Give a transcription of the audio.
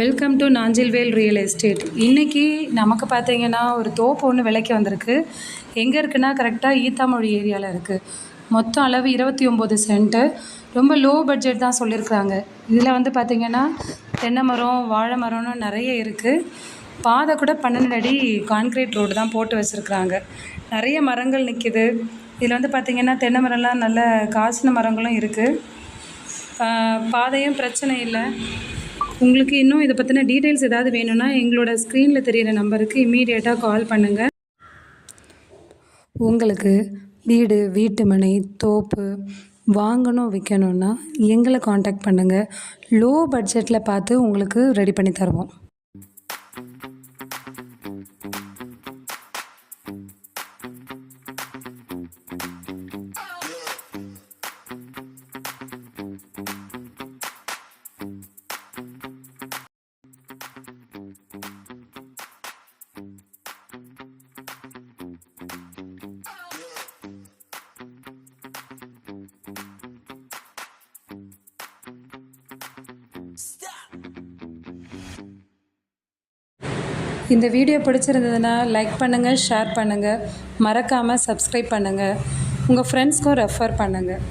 Welcome to Nanjilvel real estate இன்றைக்கி நமக்கு பார்த்தீங்கன்னா ஒரு தோப்பு ஒன்று விலைக்கு வந்திருக்கு. எங்கே இருக்குன்னா கரெக்டாக ஈத்தாமொழி ஏரியாவில் இருக்குது மொத்தம் அளவு இருபத்தி ஒம்பது சென்ட்டு ரொம்ப லோ பட்ஜெட் தான் சொல்லியிருக்கிறாங்க இதில் வந்து பார்த்திங்கன்னா தென்னை மரம் வாழை மரம்னு நிறைய இருக்குது பாதை கூட பன்னெண்டு அடி கான்க்ரீட் ரோடு தான் போட்டு வச்சுருக்குறாங்க. நிறைய மரங்கள் நிற்கிது இதில் வந்து பார்த்திங்கன்னா தென்னை மரம்லாம் நல்ல காசின மரங்களும் இருக்குது பாதையும் பிரச்சனை இல்லை. உங்களுக்கு இன்னும் இதை பற்றின டீட்டெயில்ஸ் ஏதாவது வேணும்னா எங்களோட ஸ்க்ரீனில் தெரியிற நம்பருக்கு இம்மீடியட்டாக கால் பண்ணுங்கள் உங்களுக்கு வீடு வீட்டு மனை தோப்பு வாங்கணும் விற்கணுன்னா எங்களை காண்டாக்ட் பண்ணுங்கள் லோ பட்ஜெட்டில் பார்த்து உங்களுக்கு ரெடி பண்ணி தருவோம். இந்த வீடியோ பிடிச்சிருந்ததுன்னா லைக் பண்ணுங்கள் ஷேர் பண்ணுங்கள் மறக்காமல் சப்ஸ்கிரைப் பண்ணுங்கள் உங்கள் ஃப்ரெண்ட்ஸ்க்கும் ரெஃபர் பண்ணுங்கள்